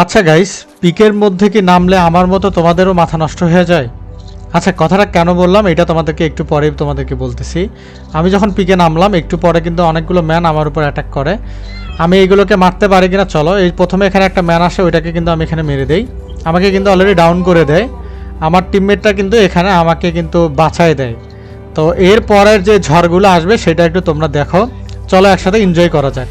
আচ্ছা গাইস পিকের মধ্যে কি নামলে আমার মতো তোমাদেরও মাথা নষ্ট হয়ে যায়? আচ্ছা কথাটা কেন বললাম এটা তোমাদেরকে একটু পরে তোমাদেরকে বলতেছি। আমি যখন পিকে নামলাম, একটু পরে কিন্তু অনেকগুলো ম্যান আমার উপর অ্যাটাক করে। আমি এইগুলোকে মারতে পারি কিনা চলো, এই প্রথমে এখানে একটা ম্যান আসে, ওইটাকে কিন্তু আমি এখানে মেরে দেই। আমাকে কিন্তু অলরেডি ডাউন করে দেয়। আমার টিমমেটটা কিন্তু এখানে আমাকে কিন্তু বাঁচায় দেয়। তো এর পরের যে ঝড়গুলো আসবে, সেটা একটু তোমরা দেখো। চলো একসাথে এনজয় করা যাক।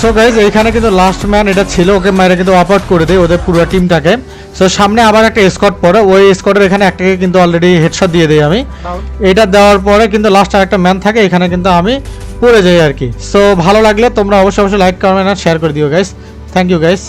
সো গাইজ এইখানে কিন্তু লাস্ট ম্যান এটা ছিল ওকে মেরে কিন্তু অপ আউট করে দেয় ওদের পুরো টিমটাকে সো সামনে আবার একটা স্কট পড়ে ওই স্কটের এখানে একটাকে কিন্তু অলরেডি হেডশট দিয়ে দিই আমি। এটা দেওয়ার পরে কিন্তু লাস্ট আরেকটা ম্যান থাকে এখানে কিন্তু আমি পড়ে যাই আর কি। সো ভালো লাগলে তোমরা অবশ্যই অবশ্যই লাইক কমেন্ট আর শেয়ার করে দিও গাইস থ্যাংক ইউ গাইস